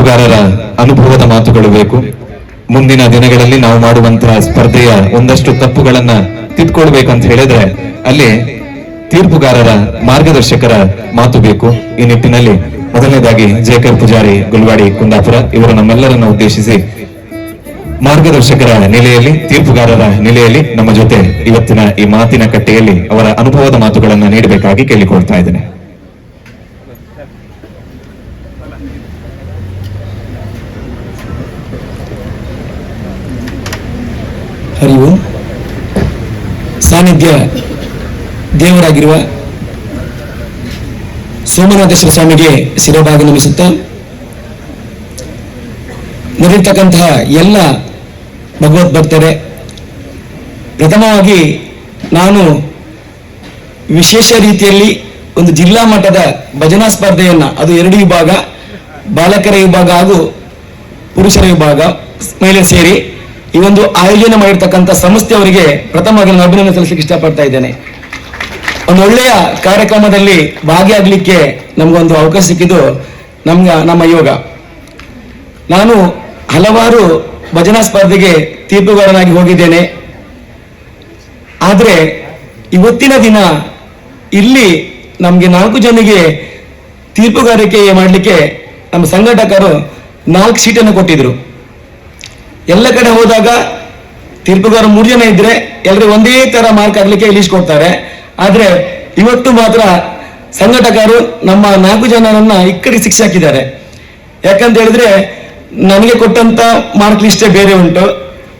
ತೀರ್ಪುಗಾರರ ಅನುಭವದ ಮಾತುಗಳು ಬೇಕು. ಮುಂದಿನ ದಿನಗಳಲ್ಲಿ ನಾವು ಮಾಡುವಂತಹ ಸ್ಪರ್ಧೆಯ ಒಂದಷ್ಟು ತಪ್ಪುಗಳನ್ನ ತಿದ್ಕೊಳ್ಬೇಕಂತ ಹೇಳಿದ್ರೆ ಅಲ್ಲಿ ತೀರ್ಪುಗಾರರ ಮಾರ್ಗದರ್ಶಕರ ಮಾತು ಬೇಕು. ಈ ನಿಟ್ಟಿನಲ್ಲಿ ಮೊದಲನೇದಾಗಿ ಜೇಕರ್ ಪೂಜಾರಿ ಗುಲ್ವಾಡಿ ಕುಂದಾಪುರ ಇವರು ನಮ್ಮೆಲ್ಲರನ್ನ ಉದ್ದೇಶಿಸಿ ಮಾರ್ಗದರ್ಶಕರ ನೆಲೆಯಲ್ಲಿ, ತೀರ್ಪುಗಾರರ ನೆಲೆಯಲ್ಲಿ ನಮ್ಮ ಜೊತೆ ಇವತ್ತಿನ ಈ ಮಾತಿನ ಕಟ್ಟೆಯಲ್ಲಿ ಅವರ ಅನುಭವದ ಮಾತುಗಳನ್ನು ನೀಡಬೇಕಾಗಿ ಕೇಳಿಕೊಳ್ತಾ ಇದ್ದೇನೆ. ಹರಿ ಓಂ ಸಾನ್ನಿಧ್ಯ ದೇವರಾಗಿರುವ ಸೋಮನಾಥೇಶ್ವರ ಸ್ವಾಮಿಗೆ ಸಿರಭಾಗ ನಮಿಸುತ್ತಾ ನಡೆಯತಕ್ಕಂತಹ ಎಲ್ಲ ಭಗವದ್ ಭಕ್ತರೇ ಪ್ರಥಮವಾಗಿ ನಾನು ವಿಶೇಷ ರೀತಿಯಲ್ಲಿ ಒಂದು ಜಿಲ್ಲಾ ಮಟ್ಟದ ಭಜನಾ ಸ್ಪರ್ಧೆಯನ್ನ, ಅದು ಎರಡು ವಿಭಾಗ, ಬಾಲಕರ ವಿಭಾಗ ಹಾಗೂ ಪುರುಷರ ವಿಭಾಗ ಮೇಲೆ ಸೇರಿ ಈ ಒಂದು ಆಯೋಜನೆ ಮಾಡಿರ್ತಕ್ಕಂಥ ಸಂಸ್ಥೆಯವರಿಗೆ ಪ್ರಥಮವಾಗಿ ನಾನು ಅಭಿನಂದನೆ ಸಲ್ಲಿಸಲಿಕ್ಕೆ ಇಷ್ಟಪಡ್ತಾ ಇದ್ದೇನೆ. ಒಂದು ಒಳ್ಳೆಯ ಕಾರ್ಯಕ್ರಮದಲ್ಲಿ ಭಾಗಿಯಾಗಲಿಕ್ಕೆ ನಮಗೊಂದು ಅವಕಾಶ ಸಿಕ್ಕಿದ್ದು ನಮ್ಗ, ನಮ್ಮ ಯೋಗ. ನಾನು ಹಲವಾರು ಭಜನಾ ಸ್ಪರ್ಧೆಗೆ ತೀರ್ಪುಗಾರನಾಗಿ ಹೋಗಿದ್ದೇನೆ. ಆದರೆ ಇವತ್ತಿನ ದಿನ ಇಲ್ಲಿ ನಮಗೆ ನಾಲ್ಕು ಜನಿಗೆ ತೀರ್ಪುಗಾರಿಕೆ ಮಾಡಲಿಕ್ಕೆ ನಮ್ಮ ಸಂಘಟಕರು ನಾಲ್ಕು ಸೀಟನ್ನು ಕೊಟ್ಟಿದ್ರು. ಎಲ್ಲ ಕಡೆ ಹೋದಾಗ ತೀರ್ಪುಗಾರ ಮೂರು ಜನ ಇದ್ರೆ ಎಲ್ಲರಿಗೂ ಒಂದೇ ತರ ಮಾರ್ಕ್ ಆಗ್ಲಿಕ್ಕೆ ಇಳಿಸ್ಕೊಡ್ತಾರೆ ಕೊಡ್ತಾರೆ. ಆದ್ರೆ ಇವತ್ತು ಮಾತ್ರ ಸಂಘಟಕರು ನಮ್ಮ ನಾಲ್ಕು ಜನರನ್ನ ಈ ಕಡೆ ಶಿಕ್ಷೆ ಹಾಕಿದ್ದಾರೆ. ಯಾಕಂತ ಹೇಳಿದ್ರೆ ನನಗೆ ಕೊಟ್ಟಂತ ಮಾರ್ಕ್ ಲಿಸ್ಟೇ ಬೇರೆ ಉಂಟು.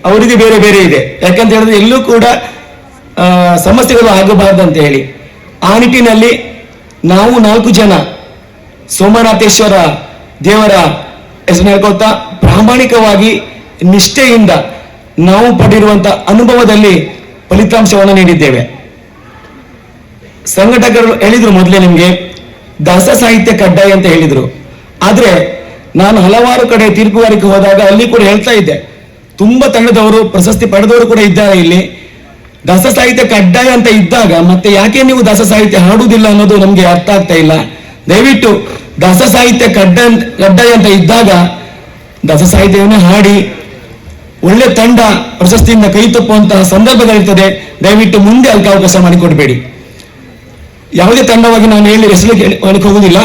ಅವರಿಗೆ ಬೇರೆ ಬೇರೆ ಇದೆ. ಯಾಕಂತ ಹೇಳಿದ್ರೆ ಎಲ್ಲೂ ಕೂಡ ಸಮಸ್ಯೆಗಳು ಆಗಬಾರ್ದು ಅಂತ ಹೇಳಿ. ಆ ನಿಟ್ಟಿನಲ್ಲಿ ನಾವು ನಾಲ್ಕು ಜನ ಸೋಮನಾಥೇಶ್ವರ ದೇವರ ಹೆಸರು ಹೇಳ್ಕೊತಾ ಪ್ರಾಮಾಣಿಕವಾಗಿ ನಿಷ್ಠೆಯಿಂದ ನಾವು ಪಡೆಯಿರುವಂತಹ ಅನುಭವದಲ್ಲಿ ಫಲಿತಾಂಶವನ್ನು ನೀಡಿದ್ದೇವೆ. ಸಂಘಟಕರು ಹೇಳಿದ್ರು ಮೊದಲೇ ನಿಮಗೆ, ದಾಸ ಸಾಹಿತ್ಯ ಕಡ್ಡಾಯ ಅಂತ ಹೇಳಿದ್ರು. ಆದ್ರೆ ನಾನು ಹಲವಾರು ಕಡೆ ತೀರ್ಪುಗಾರಿಕೆ ಹೋದಾಗ ಅಲ್ಲಿ ಕೂಡ ಹೇಳ್ತಾ ಇದ್ದೆ. ತುಂಬಾ ತಂಡದವರು, ಪ್ರಶಸ್ತಿ ಪಡೆದವರು ಕೂಡ ಇದ್ದಾರೆ ಇಲ್ಲಿ. ದಾಸ ಸಾಹಿತ್ಯ ಕಡ್ಡಾಯ ಅಂತ ಇದ್ದಾಗ ಮತ್ತೆ ಯಾಕೆ ನೀವು ದಾಸ ಸಾಹಿತ್ಯ ಹಾಡುವುದಿಲ್ಲ ಅನ್ನೋದು ನಮ್ಗೆ ಅರ್ಥ ಆಗ್ತಾ ಇಲ್ಲ. ದಯವಿಟ್ಟು ದಾಸ ಸಾಹಿತ್ಯ ಕಡ್ಡಾಯ ಕಡ್ಡಾಯ ಅಂತ ಇದ್ದಾಗ ದಾಸ ಸಾಹಿತ್ಯವನ್ನು ಹಾಡಿ ಒಳ್ಳೆ ತಂಡ ಪ್ರಶಸ್ತಿಯಿಂದ ಕೈ ತಪ್ಪುವಂತಹ ಸಂದರ್ಭಗಳಿರ್ತದೆ ದಯವಿಟ್ಟು ಮುಂದೆ ಅದಕ್ಕೆ ಅವಕಾಶ ಮಾಡಿಕೊಡಬೇಡಿ. ಯಾವುದೇ ತಂಡವಾಗಿ ನಾನು ಹೇಳಿ ಹೆಸರು ಹೋಗುದಿಲ್ಲ.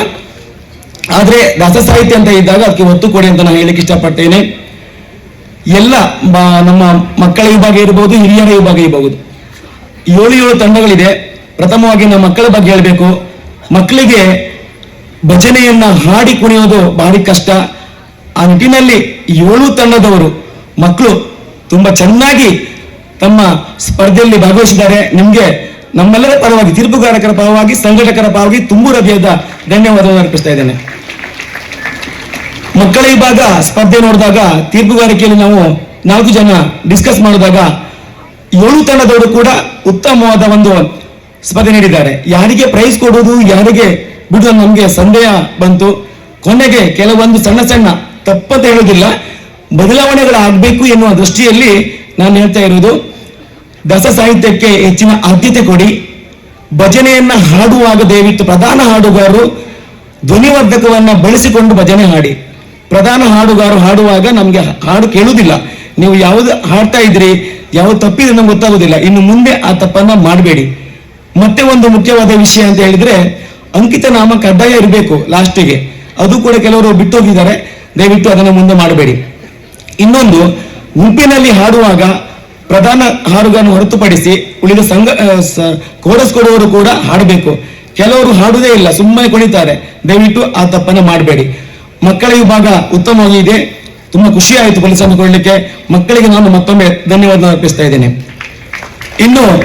ಆದರೆ ದಾಸ ಸಾಹಿತ್ಯ ಅಂತ ಇದ್ದಾಗ ಅದಕ್ಕೆ ಒತ್ತು ಕೊಡಿ ಅಂತ ನಾನು ಹೇಳಕ್ಕೆ ಇಷ್ಟಪಡ್ತೇನೆ. ಎಲ್ಲ ನಮ್ಮ ಮಕ್ಕಳ ವಿಭಾಗ ಇರಬಹುದು ಹಿರಿಯರ ವಿಭಾಗ ಇರಬಹುದು ಏಳು ಏಳು ತಂಡಗಳಿದೆ. ಪ್ರಥಮವಾಗಿ ನಮ್ಮ ಮಕ್ಕಳ ಬಗ್ಗೆ ಹೇಳಬೇಕು. ಮಕ್ಕಳಿಗೆ ಭಜನೆಯನ್ನ ಹಾಡಿ ಕುಣಿಯೋದು ಭಾರಿ ಕಷ್ಟ. ಆ ನಿಟ್ಟಿನಲ್ಲಿ ಏಳು ತಂಡದವರು ಮಕ್ಕಳು ತುಂಬಾ ಚೆನ್ನಾಗಿ ತಮ್ಮ ಸ್ಪರ್ಧೆಯಲ್ಲಿ ಭಾಗವಹಿಸಿದ್ದಾರೆ. ನಿಮಗೆ ನಮ್ಮೆಲ್ಲರ ಪರವಾಗಿ, ತೀರ್ಪುಗಾರಕರ ಪರವಾಗಿ, ಸಂಘಟಕರ ಪರವಾಗಿ ತುಂಬು ಹೃದಯದ ಧನ್ಯವಾದವನ್ನು ಅರ್ಪಿಸ್ತಾ ಇದ್ದೇನೆ. ಮಕ್ಕಳ ವಿಭಾಗ ಸ್ಪರ್ಧೆ ನೋಡಿದಾಗ, ತೀರ್ಪುಗಾರಿಕೆಯಲ್ಲಿ ನಾವು ನಾಲ್ಕು ಜನ ಡಿಸ್ಕಸ್ ಮಾಡಿದಾಗ, ಏಳು ತಂಡದವರು ಕೂಡ ಉತ್ತಮವಾದ ಒಂದು ಸ್ಪರ್ಧೆ ನೀಡಿದ್ದಾರೆ. ಯಾರಿಗೆ ಪ್ರೈಸ್ ಕೊಡುವುದು, ಯಾರಿಗೆ ಬಿಡುವ ನಮಗೆ ಸಂದೇಹ ಬಂತು. ಕೊನೆಗೆ ಕೆಲವೊಂದು ಸಣ್ಣ ಸಣ್ಣ ತಪ್ಪಂತ ಹೇಳುವುದಿಲ್ಲ. ಬದಲಾವಣೆಗಳಾಗಬೇಕು ಎನ್ನುವ ದೃಷ್ಟಿಯಲ್ಲಿ ನಾನು ಹೇಳ್ತಾ ಇರೋದು ದಸ ಸಾಹಿತ್ಯಕ್ಕೆ ಹೆಚ್ಚಿನ ಆದ್ಯತೆ ಕೊಡಿ. ಭಜನೆಯನ್ನ ಹಾಡುವಾಗ ದಯವಿಟ್ಟು ಪ್ರಧಾನ ಹಾಡುಗಾರರು ಧ್ವನಿವರ್ಧಕವನ್ನ ಬಳಸಿಕೊಂಡು ಭಜನೆ ಹಾಡಿ. ಪ್ರಧಾನ ಹಾಡುಗಾರರು ಹಾಡುವಾಗ ನಮ್ಗೆ ಹಾಡು ಕೇಳುವುದಿಲ್ಲ. ನೀವು ಯಾವ್ದು ಹಾಡ್ತಾ ಇದ್ರಿ ಯಾವ ತಪ್ಪಿದೆ ನಮ್ಗೆ ಗೊತ್ತಾಗುದಿಲ್ಲ ಇನ್ನು ಮುಂದೆ ಆ ತಪ್ಪನ್ನ ಮಾಡಬೇಡಿ. ಮತ್ತೆ ಒಂದು ಮುಖ್ಯವಾದ ವಿಷಯ ಅಂತ ಹೇಳಿದ್ರೆ, ಅಂಕಿತ ನಾಮ ಕಡ್ಡಾಯ ಇರಬೇಕು ಲಾಸ್ಟಿಗೆ. ಅದು ಕೂಡ ಕೆಲವರು ಬಿಟ್ಟು ಹೋಗಿದ್ದಾರೆ ದಯವಿಟ್ಟು ಅದನ್ನು ಮುಂದೆ ಮಾಡಬೇಡಿ. ಇನ್ನೊಂದು ಗುಂಪಿನಲ್ಲಿ ಹಾಡುವಾಗ ಪ್ರಧಾನ ಹಾಡುಗಳನ್ನು ಹೊರತುಪಡಿಸಿ ಉಳಿದ ಸಂಘ ಕೋರಸ್ ಕೊಡುವವರು ಕೂಡ ಹಾಡಬೇಕು. ಕೆಲವರು ಹಾಡುವುದೇ ಇಲ್ಲ, ಸುಮ್ಮನೆ ಕುಣಿತಾರೆ. ದಯವಿಟ್ಟು ಆ ತಪ್ಪನ್ನು ಮಾಡಬೇಡಿ. ಮಕ್ಕಳ ವಿಭಾಗ ಉತ್ತಮವಾಗಿ ಇದೆ. ತುಂಬಾ ಖುಷಿ ಆಯಿತು ಫಲಿತಾಂಶ ಕೊಡಲಿಕ್ಕೆ. ಮಕ್ಕಳಿಗೆ ನಾನು ಮತ್ತೊಮ್ಮೆ ಧನ್ಯವಾದ ಅರ್ಪಿಸ್ತಾ ಇದ್ದೇನೆ. ಇನ್ನು,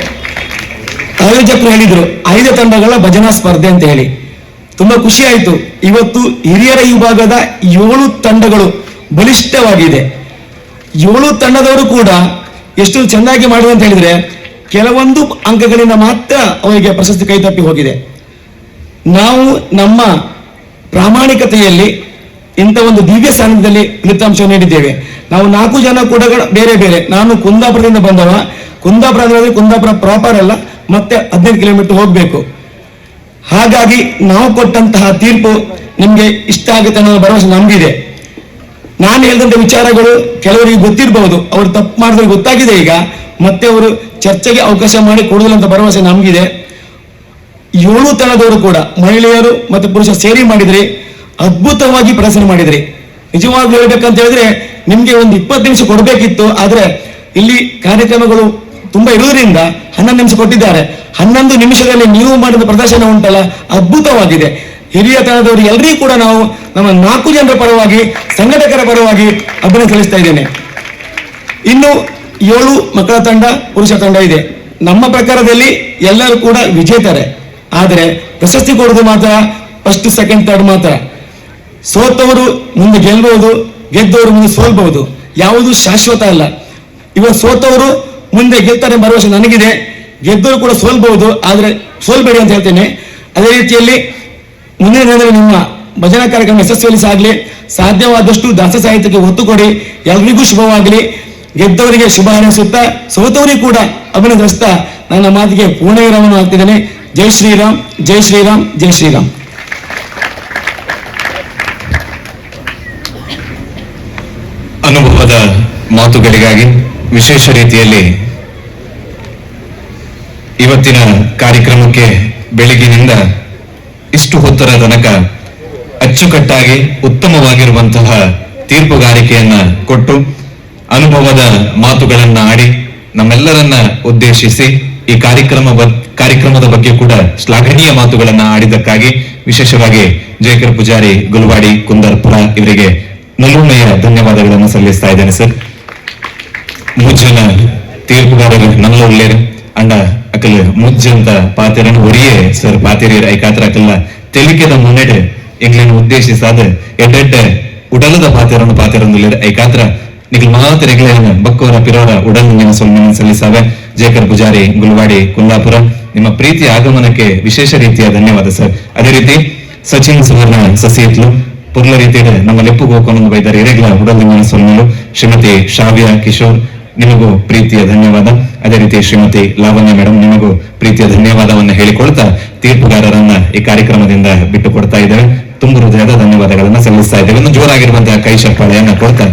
ಆಯೋಜಕರು ಹೇಳಿದ್ರು, ಐದು ತಂಡಗಳ ಭಜನಾ ಸ್ಪರ್ಧೆ ಅಂತ ಹೇಳಿ. ತುಂಬಾ ಖುಷಿ ಆಯಿತು ಇವತ್ತು ಹಿರಿಯರ ವಿಭಾಗದ ಏಳು ತಂಡಗಳು ಬಲಿಷ್ಠವಾಗಿದೆ. ಏಳು ತಂಡದವರು ಕೂಡ ಎಷ್ಟು ಚೆನ್ನಾಗಿ ಮಾಡಿದೆ ಅಂತ ಹೇಳಿದ್ರೆ ಕೆಲವೊಂದು ಅಂಕಗಳಿಂದ ಮಾತ್ರ ಅವರಿಗೆ ಪ್ರಶಸ್ತಿ ಕೈತಪ್ಪಿ ಹೋಗಿದೆ. ನಾವು ನಮ್ಮ ಪ್ರಾಮಾಣಿಕತೆಯಲ್ಲಿ ಇಂಥ ಒಂದು ದಿವ್ಯ ಸ್ಥಾನದಲ್ಲಿ ಫಲಿತಾಂಶ ನೀಡಿದ್ದೇವೆ. ನಾವು ನಾಲ್ಕು ಜನ ಕೂಡ ಬೇರೆ ಬೇರೆ. ನಾನು ಕುಂದಾಪುರದಿಂದ ಬಂದವ. ಕುಂದಾಪುರ ಅಂದ್ರೆ ಕುಂದಾಪುರ ಪ್ರಾಪರ್ ಅಲ್ಲ, ಮತ್ತೆ ಹದಿನೈದು ಕಿಲೋಮೀಟರ್ ಹೋಗ್ಬೇಕು. ಹಾಗಾಗಿ ನಾವು ಕೊಟ್ಟಂತಹ ತೀರ್ಪು ನಿಮ್ಗೆ ಇಷ್ಟ ಆಗುತ್ತೆ ಅನ್ನೋ ಭರವಸೆ ನಮಗಿದೆ. ನಾನು ಹೇಳಿದಂತ ವಿಚಾರಗಳು ಕೆಲವರಿಗೆ ಗೊತ್ತಿರಬಹುದು. ಅವರು ತಪ್ಪು ಮಾಡಿದ್ರೆ ಗೊತ್ತಾಗಿದೆ ಈಗ. ಮತ್ತೆ ಅವರು ಚರ್ಚೆಗೆ ಅವಕಾಶ ಮಾಡಿ ಕೊಡುದಿಲ್ಲ ಅಂತ ಭರವಸೆ ನಮಗಿದೆ. ಏಳು ತನದವರು ಕೂಡ ಮಹಿಳೆಯರು ಮತ್ತು ಪುರುಷ ಸೇರಿ ಮಾಡಿದ್ರಿ ಅದ್ಭುತವಾಗಿ ಪ್ರದರ್ಶನ ಮಾಡಿದ್ರಿ. ನಿಜವಾಗ್ಲೂ ಹೇಳ್ಬೇಕಂತ ಹೇಳಿದ್ರೆ ನಿಮ್ಗೆ ಒಂದು ಇಪ್ಪತ್ತು ನಿಮಿಷ ಕೊಡಬೇಕಿತ್ತು, ಆದರೆ ಇಲ್ಲಿ ಕಾರ್ಯಕ್ರಮಗಳು ತುಂಬಾ ಇರುವುದರಿಂದ ಹನ್ನೊಂದು ನಿಮಿಷ ಕೊಟ್ಟಿದ್ದಾರೆ. ಹನ್ನೊಂದು ನಿಮಿಷದಲ್ಲಿ ನೀವು ಮಾಡಿದ ಪ್ರದರ್ಶನ ಉಂಟಲ್ಲ, ಅದ್ಭುತವಾಗಿದೆ. ಹಿರಿಯ ತಂಡದವರು ಎಲ್ಲರಿಗೂ ಕೂಡ ನಾವು ನಮ್ಮ ನಾಲ್ಕು ಜನರ ಪರವಾಗಿ, ಸಂಘಟಕರ ಪರವಾಗಿ ಅಭಿನಯ ಸಲ್ಲಿಸ್ತಾ ಇದ್ದೇನೆ. ಇನ್ನು ಏಳು ಮಕ್ಕಳ ತಂಡ, ಪುರುಷ ತಂಡ ಇದೆ. ನಮ್ಮ ಪ್ರಕಾರದಲ್ಲಿ ಎಲ್ಲರೂ ಕೂಡ ವಿಜೇತರೆ. ಆದರೆ ಪ್ರಶಸ್ತಿ ಕೊಡೋದು ಮಾತ್ರ ಫಸ್ಟ್ ಸೆಕೆಂಡ್ ಥರ್ಡ್ ಮಾತ್ರ. ಸೋತವರು ಮುಂದೆ ಗೆಲ್ಲಬಹುದು ಗೆದ್ದವರು ಮುಂದೆ ಸೋಲ್ಬಹುದು. ಯಾವುದು ಶಾಶ್ವತ ಅಲ್ಲ. ಇವಾಗ ಸೋತವರು ಮುಂದೆ ಗೆಲ್ತಾರೆ ಭರವಸೆ ನನಗಿದೆ. ಗೆದ್ದವರು ಕೂಡ ಸೋಲ್ಬಹುದು, ಆದರೆ ಸೋಲ್ಬೇಡಿ ಅಂತ ಹೇಳ್ತೇನೆ. ಅದೇ ರೀತಿಯಲ್ಲಿ ದಿನದಲ್ಲಿ ನಿಮ್ಮ ಭಜನಾ ಕಾರ್ಯಕ್ರಮ ಯಶಸ್ವಿಯಲ್ಲಿ ಸಾಗಲಿ. ಸಾಧ್ಯವಾದಷ್ಟು ದಾಸ ಸಾಹಿತ್ಯಕ್ಕೆ ಒತ್ತು ಕೊಡಿ. ಎಲ್ರಿಗೂ ಶುಭವಾಗಲಿ. ಗೆದ್ದವರಿಗೆ ಶುಭ ಹಾರೈಸುತ್ತಾ, ಸೋತವರಿಗೆ ಕೂಡ ಅಭಿನಂದಿಸ್ತಾ ನನ್ನ ಮಾತಿಗೆ ಪೂರ್ಣ ವಿರಾಮವನ್ನು ಹಾಕ್ತಿದ್ದೇನೆ. ಜೈ ಶ್ರೀರಾಮ್ ಜೈ ಶ್ರೀರಾಮ್ ಜೈ ಶ್ರೀರಾಮ್. ಅನುಭವದ ಮಾತುಗಳಿಗಾಗಿ ವಿಶೇಷ ರೀತಿಯಲ್ಲಿ ಇವತ್ತಿನ ಕಾರ್ಯಕ್ರಮಕ್ಕೆ ಬೆಳಗಿನಿಂದ ಇಷ್ಟು ಹೊತ್ತರ ತನಕ ಅಚ್ಚುಕಟ್ಟಾಗಿ ಉತ್ತಮವಾಗಿರುವಂತಹ ತೀರ್ಪುಗಾರಿಕೆಯನ್ನ ಕೊಟ್ಟು ಅನುಭವದ ಮಾತುಗಳನ್ನ ಆಡಿ ನಮ್ಮೆಲ್ಲರನ್ನ ಉದ್ದೇಶಿಸಿ ಈ ಕಾರ್ಯಕ್ರಮ ಕಾರ್ಯಕ್ರಮದ ಬಗ್ಗೆ ಕೂಡ ಶ್ಲಾಘನೀಯ ಮಾತುಗಳನ್ನ ಆಡಿದ್ದಕ್ಕಾಗಿ ವಿಶೇಷವಾಗಿ ಜಯಕರ್ ಪೂಜಾರಿ ಗುಲ್ವಾಡಿ, ಕುಂದರ್ಪುರ ಇವರಿಗೆ ನಲುಮೆಯ ಧನ್ಯವಾದಗಳನ್ನು ಸಲ್ಲಿಸ್ತಾ ಇದ್ದೇನೆ ಸರ್. ಮುಜ್ಜನ ತೀರ್ಪುಗಾರರು ನಲ್ಲೂರ್ಲೇರು ಅಂಡ ಅಕಲ್ ಮುಜ್ಜಂತ ಪಾತೆರನ್ ಒರಿಯೇ ಸರ್ ಪಾತೆರಿಯರ್ ಐಕಾತ್ರ ಅಕಲ್ಲ ತೆಲಿಕೆದ ಮುನ್ನಡೆ ಎಂಗ್ಲೆಂಡ್ ಉದ್ದೇಶಿಸಾದ ಎಡ್ಡೆಡ್ಡ ಉಡಲದ ಪಾತೆರನ್ನು ಪಾತಿರೊಂದುಲ್ಲೇರ್ ಐಕಾತ್ರ ನಿಖಲ್ ಮಾತ್ರ ಎಗ್ಲೇನ ಬಕ್ಕೋರ ಪಿರೋರ ಉಡಲ್ ನಿನ್ನ ಸಲ್ಲಿಸಾವೆ. ಜೇಕರ್ ಪೂಜಾರಿ, ಗುಲ್ವಾಡಿ, ಕುಂದಾಪುರ, ನಿಮ್ಮ ಪ್ರೀತಿಯ ಆಗಮನಕ್ಕೆ ವಿಶೇಷ ರೀತಿಯ ಧನ್ಯವಾದ ಸರ್. ಅದೇ ರೀತಿ ಸಚಿನ್ ಸುವರ್ಣ ಸಸಿಯತ್ಲು ಪುರ್ಲ ರೀತಿಯ ನಮ್ಮ ಲೆಪ್ಪು ಹೋಗ್ಕೊಂಡು ಬೈದಾರೆ ಇರೆಗ್ಲ ಉಡಲ್ ನಿನ್ನ ಸೊಲ್ಮಲು ಶ್ರೀಮತಿ ಶಾವ್ಯ, ಕಿಶೋರ್ ನಿಮಗೂ ಪ್ರೀತಿಯ ಧನ್ಯವಾದ. ಅದೇ ರೀತಿ ಶ್ರೀಮತಿ ಲಾವಣ್ಯ ಮೇಡಮ್ ನಿಮಗೂ ಪ್ರೀತಿಯ ಧನ್ಯವಾದವನ್ನು ಹೇಳಿಕೊಳ್ತಾ ತೀರ್ಪುಗಾರರನ್ನ ಈ ಕಾರ್ಯಕ್ರಮದಿಂದ ಬಿಟ್ಟು ಕೊಡ್ತಾ ಇದ್ದೇವೆ ತುಂಬ ಹೃದಯದ ಧನ್ಯವಾದಗಳನ್ನ ಸಲ್ಲಿಸ್ತಾ ಇದ್ದೇವೆ. ಇನ್ನು ಜೋರಾಗಿರುವಂತಹ ಕೈ ಚಪ್ಪಾಳೆಯನ್ನ ಕೊಡ್ತಾ